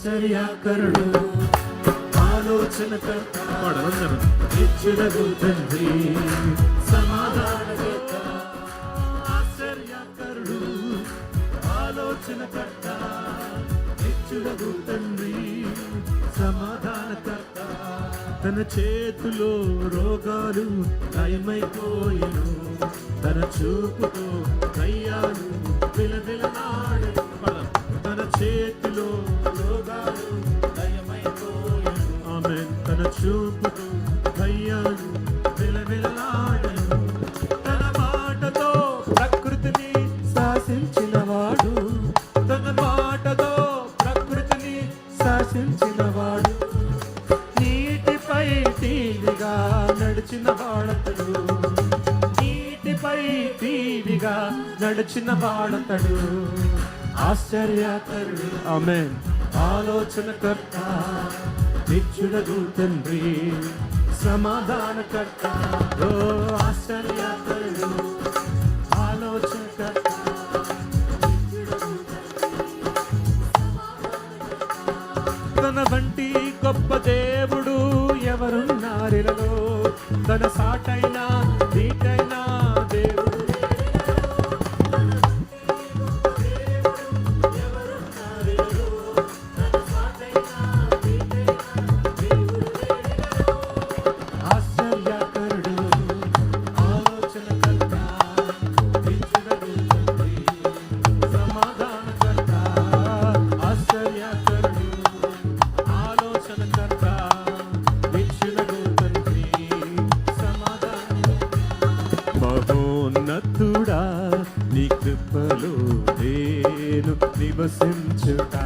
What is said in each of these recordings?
ఆశ్చర్యకరుడు ఆలోచనకర్త నిత్యుడగు తండ్రి సమాధానకర్త ఆశ్చర్యకరుడు ఆలోచనకర్త నిత్యుడగు తండ్రి సమాధానకర్త. తన చేతిలో రోగాలు నయమైపోయెను తన చూపుతో కయ్యాలు విలవిలనాడు తన చేతిలో వాడతడు ఆశ్చర్యకరుడు. ఆమె ఆలోచనకర్త. నిత్యుడగు తండ్రి సమాధానకర్త. ఓ ఆశ్చర్యకరుడు. ఆలోచనకర్త. తన వంటి గొప్ప దేవుడు ఎవరున్నారిలలో తన సాటైనా కృపలో నేను నివసించుతా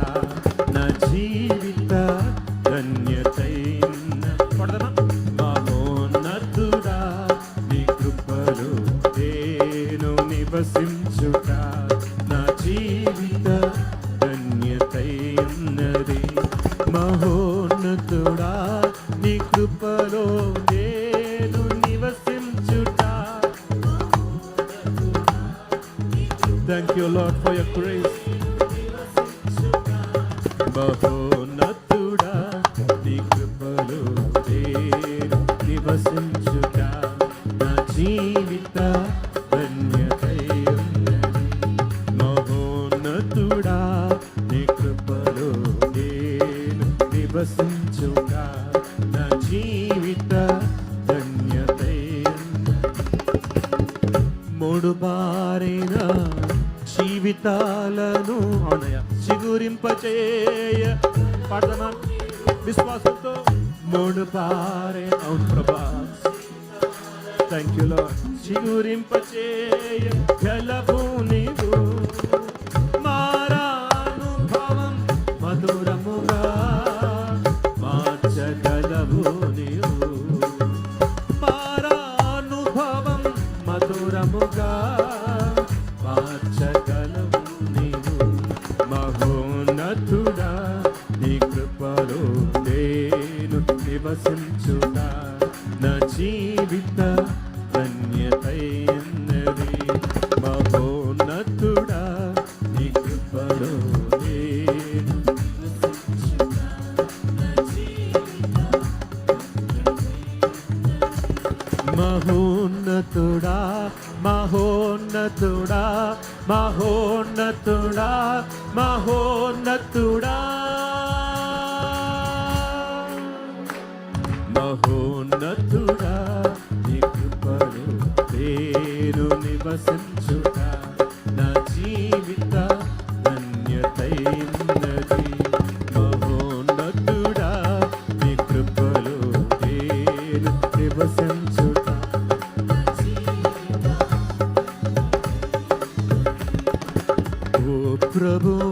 Thank you, Lord, for your grace. మహోన్నతుడా నీ కృపలో నేను నివసించుట నా జీవిత ధన్యతై ఉన్నది. మహోన్నతుడా నీ కృపలో నేను నివసించుట నా జీవిత ధన్యతై ఉన్నది. మూడు బారైన జీవితాలను చిగురింపచేయ. పాడదమా? విశ్వాసంతో మూడు పారే. అవును ప్రభా. థ్యాంక్ యూ లో చిగురింపచేయ. గలవు నీవు మారానుభవం మధురముగా మార్చగలవు నీవు మారానుభవం మధురముగా మార్చగలవు మహోన్నతుడా మహోన్నతుడా మహోన్నతుడా మహోన్నతుడా. మహోన్నతుడా నీ కృపను పేరు నివసించుట నా జీవిత ధన్యతైనది. మహోన్నతుడా నీ కృపలు పేరు నివసించుట ఓ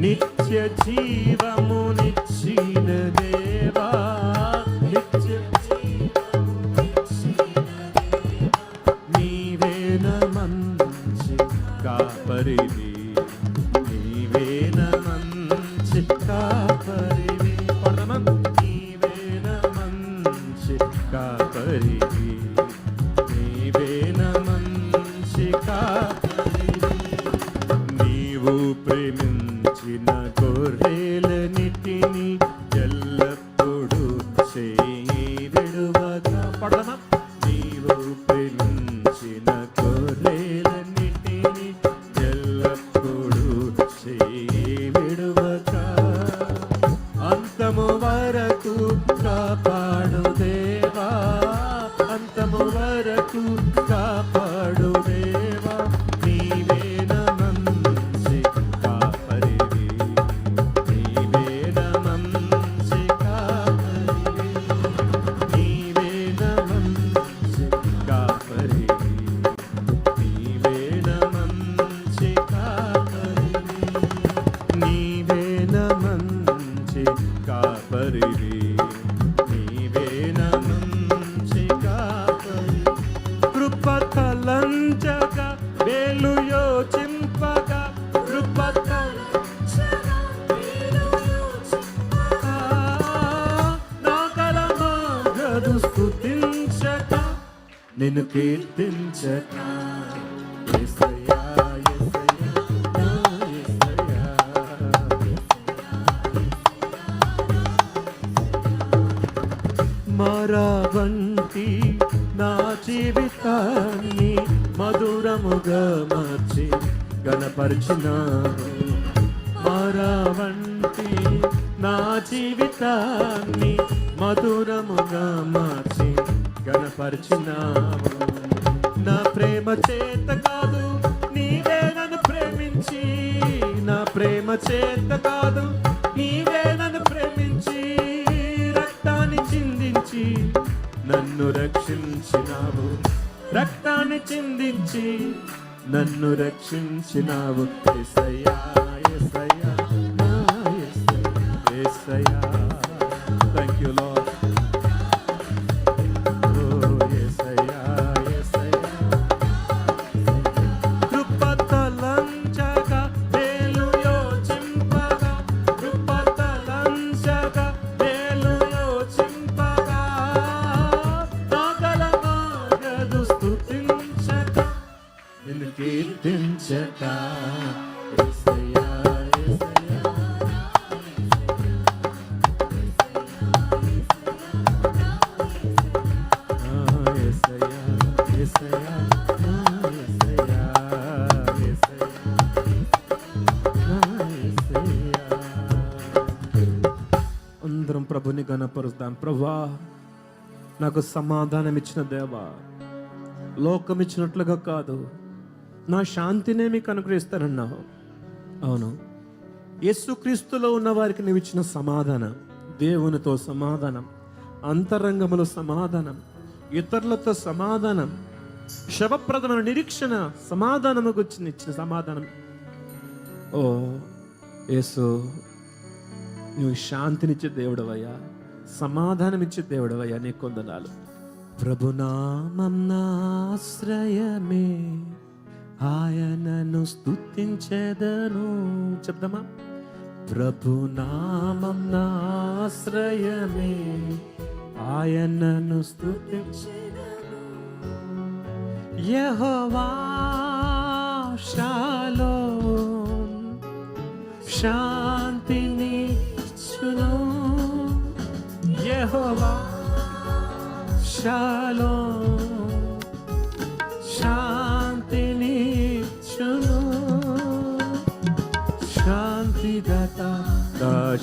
నిత్య జీవము. నీవు ప్రేమించిన గొర్రెలన్నిటిని నిన్ను కీర్తించక మరవంతి నా జీవితాన్ని మధురముగా మార్చి గణపరిచినా మరవంతి నా జీవితాన్ని మధురముగా మార్చి గణపరిచినావు. నా ప్రేమ చేత కాదు నీవే నన్ను ప్రేమించి. నా ప్రేమ చేత కాదు నీవే నన్ను ప్రేమించి. రక్తాన్ని చిందించి నన్ను రక్షించినావు. రక్తాన్ని చిందించి నన్ను రక్షించినావు. యేసయ్యా యేసయ్యా నా థ్యాంక్ యూ లాడ్ కీర్తించట. అందరం ప్రభుని గణపరుస్తాం. ప్రభా నాకు సమాధానం ఇచ్చిన దేవా లోకం ఇచ్చినట్లుగా కాదు. నా శాంతినే మీకు అనుగ్రహిస్తానన్నావు. అవును. యేసుక్రీస్తులో ఉన్న వారికి నువ్వు ఇచ్చిన సమాధానం దేవునితో సమాధానం అంతరంగములో సమాధానం ఇతరులతో సమాధానం శవప్రదమైన నిరీక్షణ సమాధానము గురించి ఇచ్చిన సమాధానం. ఓ యేసు నువ్వు శాంతినిచ్చే దేవుడవయ్యా సమాధానమిచ్చే దేవుడవయ్యా నీ కొందనాలు ప్రభునామం ఆశ్రయమే ఆయనను స్థుతించేదను చెప్దామా? ప్రభునామం ఆశ్రయమే. ఆయనను స్తుతించెదను. యెహోవా షాలోమ్ శాంతిని చును యహోవా శాలో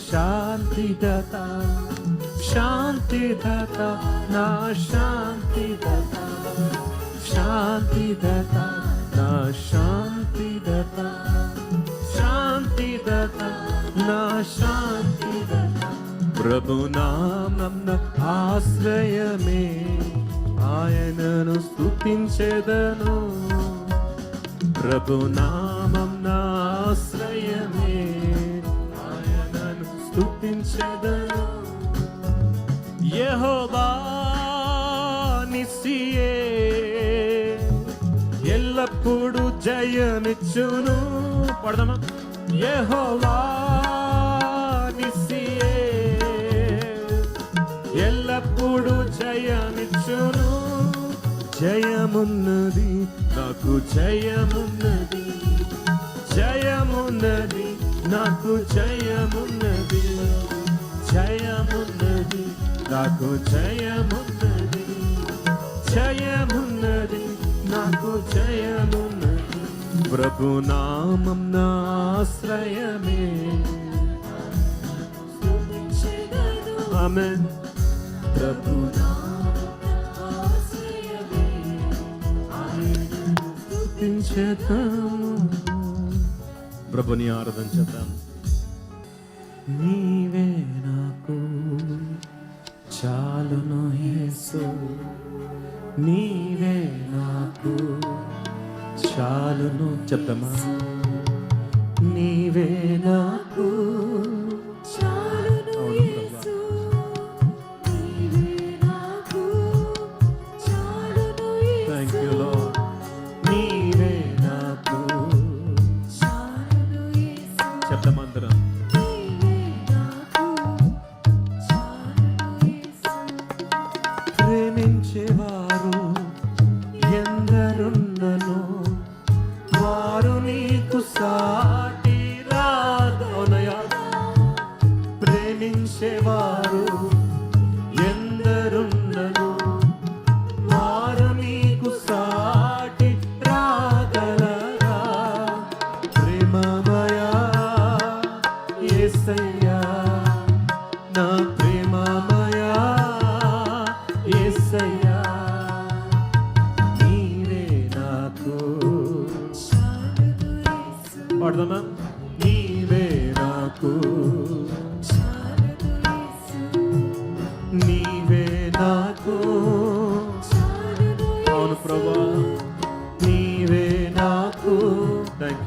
శాంతిదత శాంతిదత నా శాంతిదత శాంతిదత నా శాంతిదత శాంతిదత నా శాంతిదత ప్రభునామం ఆశ్రయమే ఆయనను స్థుతించెదను ప్రభునామం ఆశ్రయమే స్తుతించెదను నిస్సియే ఎల్లప్పుడూ జయమిచ్చును. పడదామా? యహోవా నిస్సియే ఎల్లప్పుడూ జయమిచ్చును. జయమున్నది నాకు జయమున్నది జయమున్నది. నాకు జయమున్నది జయమున్నది నాకు జయమున్నది జయమున్నది నాకు జయమున్నది. ప్రభు నామం నా ఆశ్రయమే. ఆమె ప్రభు స్తుతించేద్దాము ప్రభుని ఆరాధన చేద్దాం. నీవే నాకు చాలును యేసు. నీవే నాకు చాలును. చెప్తామా ప్రేమించేవారు ఎందరున్నను వారు నీకు సాటి రాగలరా. ప్రేమమయా యేసయ్యా నా ప్రేమమయా యేసయ్యా నీవే నాకు. పాడదామా? నీవే నాకు.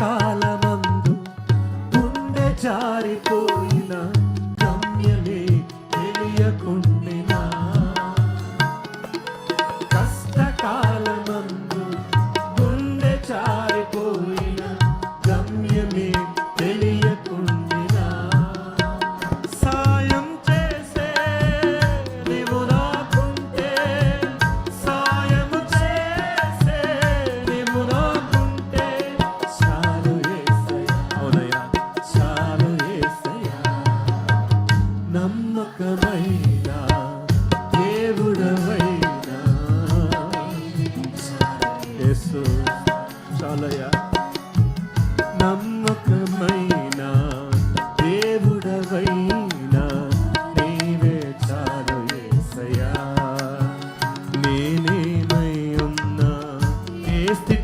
కాలమందు గుండె జారిపోయి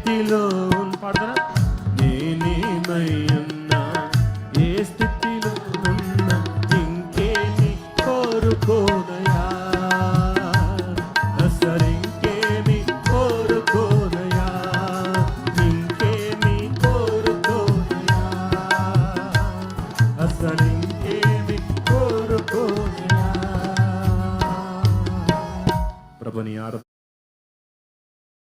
స్థితిలో పాడతారా? నేనేమయ్యున్నా? ఏ స్థితిలో ఉన్నా? ఇంకేమి కోరుకోదయా అసలు ఇంకేమి కోరుకోదయా ఇంకేమి కోరుకోదయా అసలు ఇంకేమి కోరుకోదయా ప్రభుని ఆరు